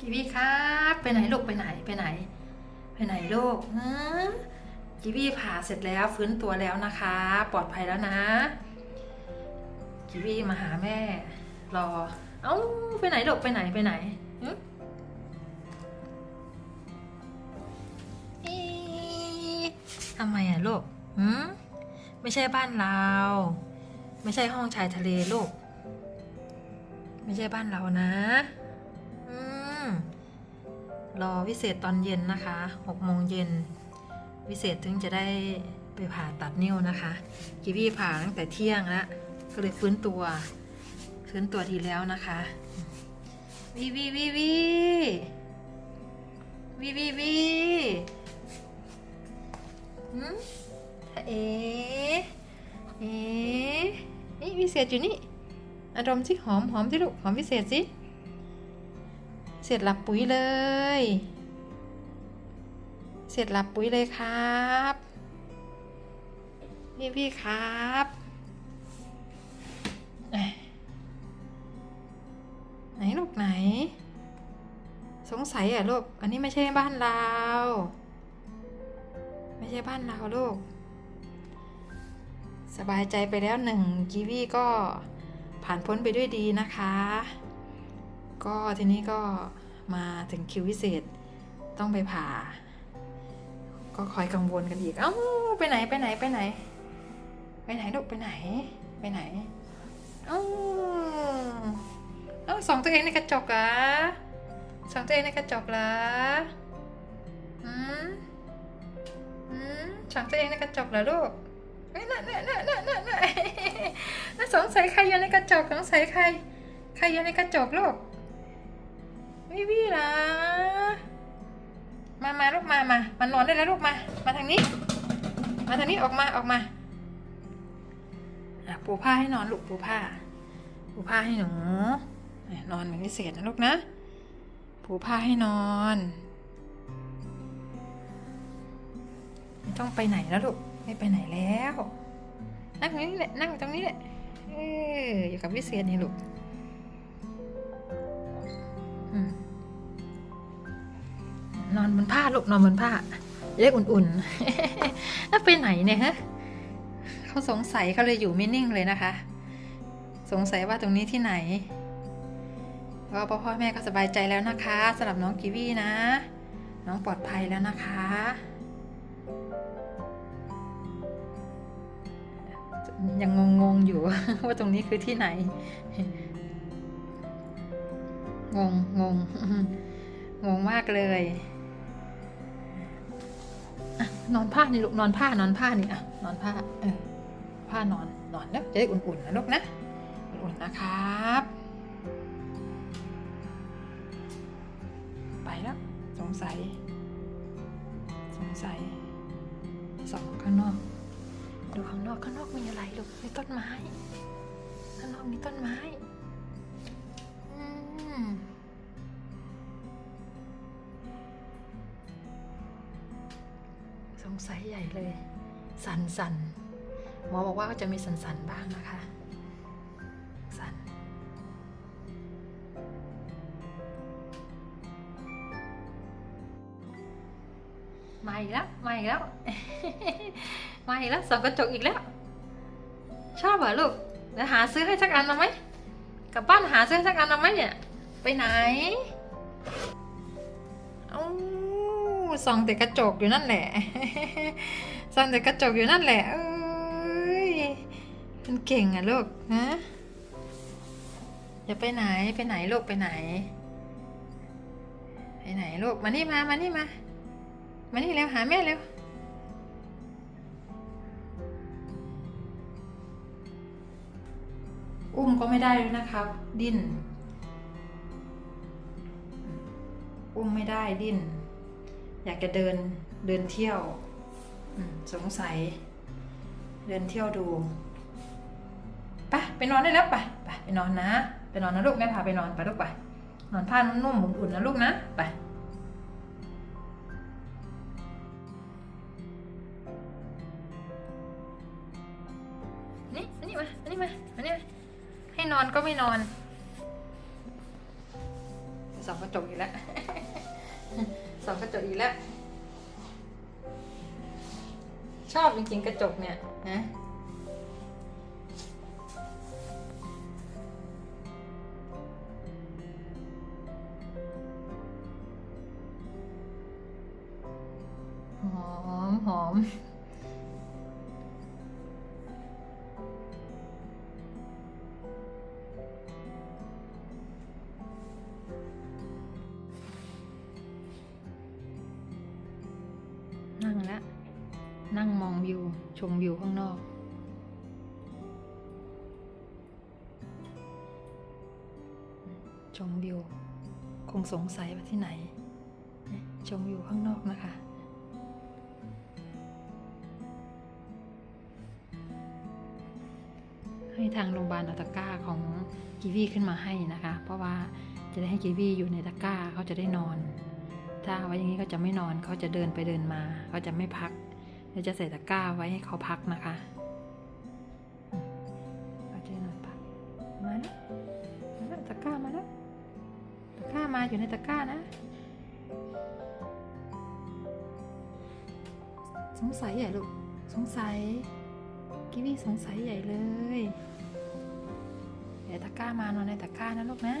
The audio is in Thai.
กีวีครับ ไปไหนลูกไปไหนไปไหน ไปไหนลูกกีวีผ่าเสร็จแล้วฟื้นตัวแล้วนะคะ ปลอดภัยแล้วนะกีวีมาหาแม่ รอ เอ้าไปไหนลูกไปไหนไปไหนทำไมอะลูกหืมไม่ใช่บ้านเรา ไม่ใช่ห้องชายทะเลลูก ไม่ใช่บ้านเรานะ รอวิเศษตอนเย็นนะคะหกโมงเย็นวิเศษถึงจะได้ไปผ่าตัดนิ้วนะคะกีวี่ผ่าตั้งแต่เที่ยงแล้วก็เลยฟื้นตัว ฟื้นตัวดีแล้วนะคะวีวีวีวีวีวีวีหืมเอ๋เอ๋นี่วิเศษอยู่นี่อารมณ์สิหอมหอมสิลูกหอมวิเศษสิ เสร็จหลับปุ๋ยเลย เสร็จหลับปุ๋ยเลยครับพี่พี่ครับไหนลูกไหน สงสัยอะลูก อันนี้ไม่ใช่บ้านเรา ไม่ใช่บ้านเราลูก สบายใจไปแล้วหนึ่งกีวีก็ผ่านพ้นไปด้วยดีนะคะ ก็ทีนี้ก็มาถึงคิวพิเศษต้องไปผ่า ก็คอยกังวลกันอีก เอ้าไปไหนไปไหนไปไหน ไปไหนลูกไปไหน ไปไหน เอ้าเอ้าสองตัวเองในกระจกเหรอส่องตัวเองในกระจกเหรออืมอืมสองตัวเองในกระจกเหรอลูกเอ้ยน่ะน่ะน่ะน่ะน่ะน่ะน่ะสงสัยใครอยู่ในกระจกสงสัยใคร ใครอยู่ในกระจกลูก วิวี่ล่ะมามาลูกมามามานอนได้แล้วลูกมา มาทางนี้ มาทางนี้ออกมาออกมาปูผ้าให้นอนลูกปูผ้า ปูผ้าให้หนูนอนเป็นพิเศษนะลูกนะ ปูผ้าให้นอน ไม่ต้องไปไหนแล้วลูกไม่ไปไหนแล้ว นั่งตรงนี้แหละนั่งตรงนี้แหละเอออยู่กับพิเศษนี่ลูก นอนบนผ้าลูกนอนบนผ้าจะได้อุ่นๆแล้วไปไหนเนี่ยฮะเขาสงสัยเขาเลยอยู่ไม่นิ่งเลยนะคะ สงสัยว่าตรงนี้ที่ไหนก็พ่อพ่อแม่ก็สบายใจแล้วนะคะสำหรับน้องกีวีนะ น้องปลอดภัยแล้วนะคะยังงงๆอยู่ว่าตรงนี้คือที่ไหน งงงงงงมากเลย นอนผ้านี่ลูกนอนผ้านอนผ้านี่อะนอนผ้าเออผ้านอนนอนแล้วจะได้อุ่นๆนะลูกนะอุ่นๆนะครับ ไปแล้วสงสัย สงสัยส่องข้างนอก ดูข้างนอกข้างนอกมีอะไรลูกมีต้นไม้ข้างนอกมีต้นไม้ สงสัยใหญ่เลย สันสันหมอบอกว่าก็จะมีสันสันบ้างนะคะ สันมาอีกแล้วมาอีกแล้วมาอีกแล้วส่องกระจกอีกแล้ว ชอบเหรอลูกเดี๋ยวหาซื้อให้สักอันมาไหมกลับบ้านหาซื้อสักอันมาไหมเนี่ย ไปไหน เอา ส่องแต่กระจกอยู่นั่นแหละส่องแต่กระจกอยู่นั่นแหละเอ้ยมันเก่งอะลูกฮะอย่าไปไหนไปไหนลูกไปไหน ไปไหนลูกมานี่มามานี่มามานี่เร็วหาแม่เร็วอุ้มก็ไม่ได้เลยนะครับ ดิ้น อุ้มไม่ได้ดิ้น อยากจะเดินเดินเที่ยวสงสัย เดินเที่ยวดูไปไปนอนได้แล้วปไปไปนอนนะ ไปนอนนะลูกแม่พาไปนอนไปลูกไปนอนผ้านุ่มๆอุ่นๆนะลูกนะไปนี่อันนี้มาอันนี้มาอันนี้มาให้นอนก็ไม่นอนสส่องกระจกอีกแล้ว ส่องกระจกอีกแล้ว ชอบจริงๆกระจกเนี่ยนะหอมหอม นั่งมองวิว ชมวิวข้างนอก ชมวิว คงสงสัยว่าที่ไหน ชมวิวข้างนอกนะคะให้ทางโรงพยาบาลเอาตะกร้าของกีวีขึ้นมาให้นะคะ เพราะว่าจะได้ให้กีวีอยู่ในตะกร้าเขาจะได้นอน ถ้าเอาไว้อย่างนี้เขาจะไม่นอนเขาจะเดินไปเดินมาเขาจะไม่พัก เราจะใส่ตะกร้าไว้ให้เขาพักนะคะอืมเขาจะได้นอนพักมาแล้วมาแล้วตะกร้ามาแล้วตะกร้ามาอยู่ในตะกร้านะ สงสัยใหญ่ลูกสงสัยกิวี่สงสัยใหญ่เลย เดี๋ยวตะกร้ามานอนในตะกร้านะลูกนะ